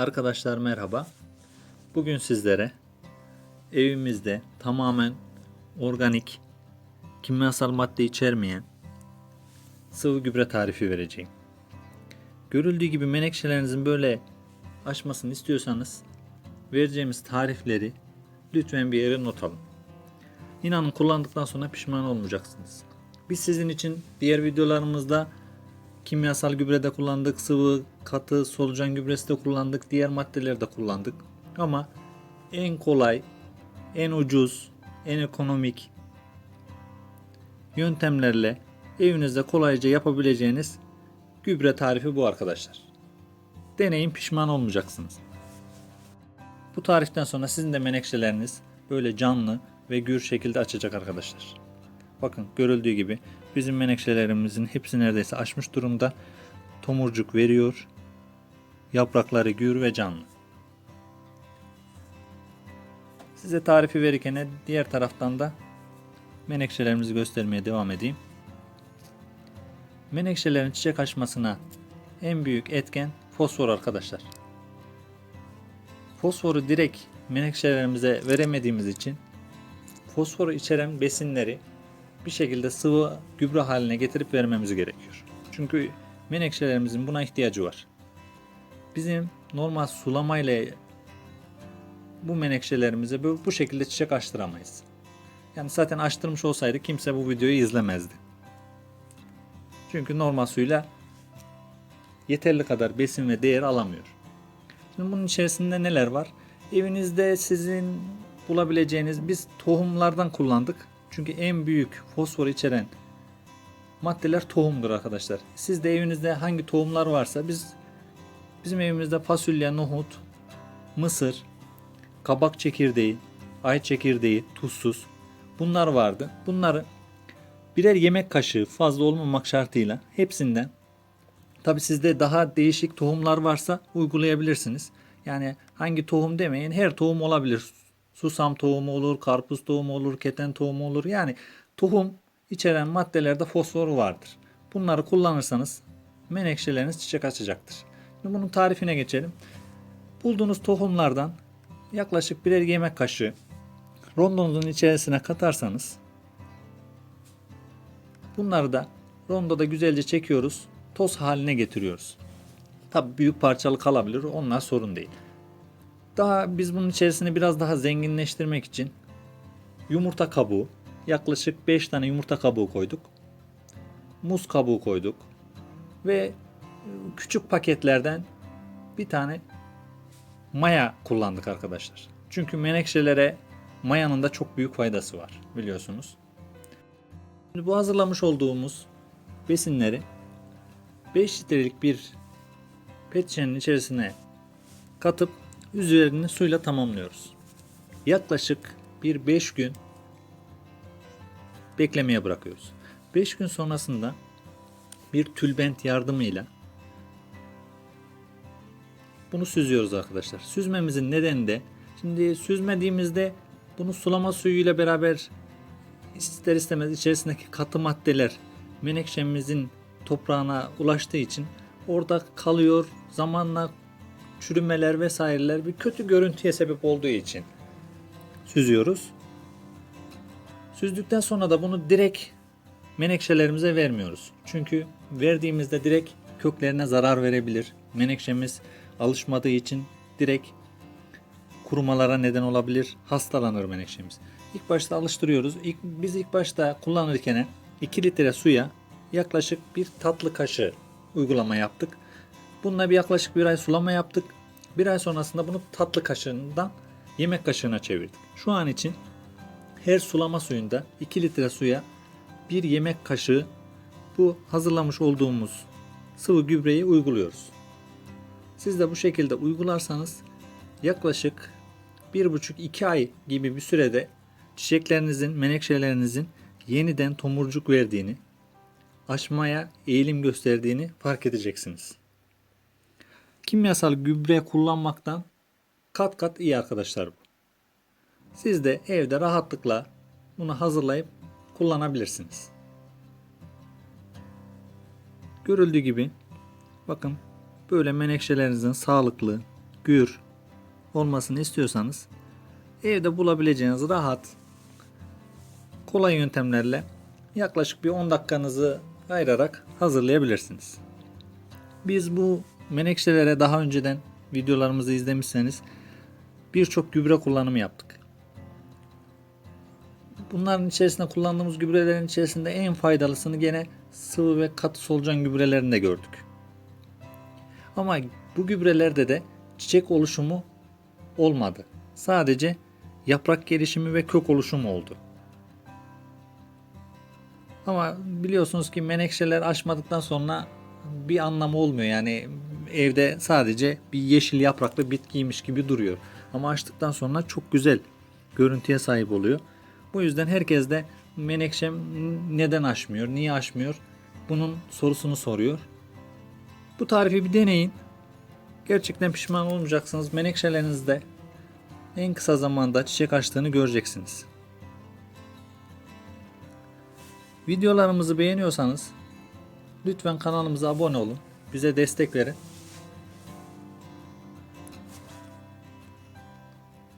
Arkadaşlar merhaba. Bugün sizlere evimizde tamamen organik, kimyasal madde içermeyen sıvı gübre tarifi vereceğim. Görüldüğü gibi menekşelerinizin böyle açmasını istiyorsanız vereceğimiz tarifleri lütfen bir yere not alın. İnanın kullandıktan sonra pişman olmayacaksınız. Biz sizin için diğer videolarımızda kimyasal gübrede kullandık, sıvı, katı, solucan gübresi de kullandık, diğer maddeleri de kullandık. Ama en kolay, en ucuz, en ekonomik yöntemlerle evinizde kolayca yapabileceğiniz gübre tarifi bu arkadaşlar. Deneyin pişman olmayacaksınız. Bu tariften sonra sizin de menekşeleriniz böyle canlı ve gür şekilde açacak arkadaşlar. Bakın görüldüğü gibi bizim menekşelerimizin hepsi neredeyse açmış durumda. Tomurcuk veriyor. Yaprakları gür ve canlı. Size tarifi verirken diğer taraftan da menekşelerimizi göstermeye devam edeyim. Menekşelerin çiçek açmasına en büyük etken fosfor arkadaşlar. Fosforu direkt menekşelerimize veremediğimiz için fosforu içeren besinleri bir şekilde sıvı gübre haline getirip vermemiz gerekiyor. Çünkü menekşelerimizin buna ihtiyacı var. Bizim normal sulamayla bu menekşelerimize bu, şekilde çiçek açtıramayız. Yani zaten açtırmış olsaydı kimse bu videoyu izlemezdi. Çünkü normal suyla yeterli kadar besin ve değer alamıyor. Şimdi bunun içerisinde neler var? Evinizde sizin bulabileceğiniz biz tohumlardan kullandık. Çünkü en büyük fosfor içeren maddeler tohumdur arkadaşlar. Siz de evinizde hangi tohumlar varsa biz bizim evimizde fasulye, nohut, mısır, kabak çekirdeği, ay çekirdeği, tuzsuz bunlar vardı. Bunları birer yemek kaşığı fazla olmamak şartıyla hepsinden tabi sizde daha değişik tohumlar varsa uygulayabilirsiniz. Yani hangi tohum demeyin her tohum olabilir. Susam tohumu olur, karpuz tohumu olur, keten tohumu olur. Yani tohum içeren maddelerde fosfor vardır. Bunları kullanırsanız menekşeleriniz çiçek açacaktır. Şimdi bunun tarifine geçelim. Bulduğunuz tohumlardan yaklaşık birer yemek kaşığı rondonuzun içerisine katarsanız bunları da rondoda güzelce çekiyoruz. Toz haline getiriyoruz. Tabi büyük parçalı kalabilir. Onlar sorun değil. Daha biz bunun içerisini biraz daha zenginleştirmek için yumurta kabuğu, yaklaşık 5 tane yumurta kabuğu koyduk. Muz kabuğu koyduk. Ve küçük paketlerden bir tane maya kullandık arkadaşlar. Çünkü menekşelere mayanın da çok büyük faydası var biliyorsunuz. Şimdi bu hazırlamış olduğumuz besinleri 5 litrelik bir pet içerisine katıp üzerini suyla tamamlıyoruz. Yaklaşık bir 5 gün beklemeye bırakıyoruz. 5 gün sonrasında bir tülbent yardımıyla bunu süzüyoruz arkadaşlar. Süzmemizin nedeni de şimdi süzmediğimizde bunu sulama suyuyla beraber ister istemez içerisindeki katı maddeler menekşemizin toprağına ulaştığı için orada kalıyor. Zamanla çürümeler vesaireler bir kötü görüntüye sebep olduğu için süzüyoruz. Süzdükten sonra da bunu direkt menekşelerimize vermiyoruz. Çünkü verdiğimizde direkt köklerine zarar verebilir. Menekşemiz alışmadığı için direkt kurumalara neden olabilir. Hastalanır menekşemiz. İlk başta alıştırıyoruz. İlk, biz ilk başta kullanırken 2 litre suya yaklaşık bir tatlı kaşığı uygulama yaptık. Bununla bir yaklaşık bir ay sulama yaptık. Bir ay sonrasında bunu tatlı kaşığından yemek kaşığına çevirdik. Şu an için her sulama suyunda 2 litre suya bir yemek kaşığı bu hazırlamış olduğumuz sıvı gübreyi uyguluyoruz. Siz de bu şekilde uygularsanız yaklaşık 1,5-2 ay gibi bir sürede çiçeklerinizin, menekşelerinizin yeniden tomurcuk verdiğini, açmaya eğilim gösterdiğini fark edeceksiniz. Kimyasal gübre kullanmaktan kat kat iyi arkadaşlar bu. Siz de evde rahatlıkla bunu hazırlayıp kullanabilirsiniz. Görüldüğü gibi bakın böyle menekşelerinizin sağlıklı, gür olmasını istiyorsanız evde bulabileceğiniz rahat kolay yöntemlerle yaklaşık bir 10 dakikanızı ayırarak hazırlayabilirsiniz. Biz bu menekşelere daha önceden videolarımızı izlemişseniz birçok gübre kullanımı yaptık. Bunların içerisinde kullandığımız gübrelerin içerisinde en faydalısını gene sıvı ve katı solucan gübrelerinde gördük. Ama bu gübrelerde de çiçek oluşumu olmadı. Sadece yaprak gelişimi ve kök oluşumu oldu. Ama biliyorsunuz ki menekşeler açmadıktan sonra bir anlamı olmuyor. Yani evde sadece bir yeşil yapraklı bitkiymiş gibi duruyor. Ama açtıktan sonra çok güzel görüntüye sahip oluyor. Bu yüzden herkes de menekşem neden açmıyor, niye açmıyor bunun sorusunu soruyor. Bu tarifi bir deneyin. Gerçekten pişman olmayacaksınız. Menekşelerinizde en kısa zamanda çiçek açtığını göreceksiniz. Videolarımızı beğeniyorsanız lütfen kanalımıza abone olun. Bize destek verin.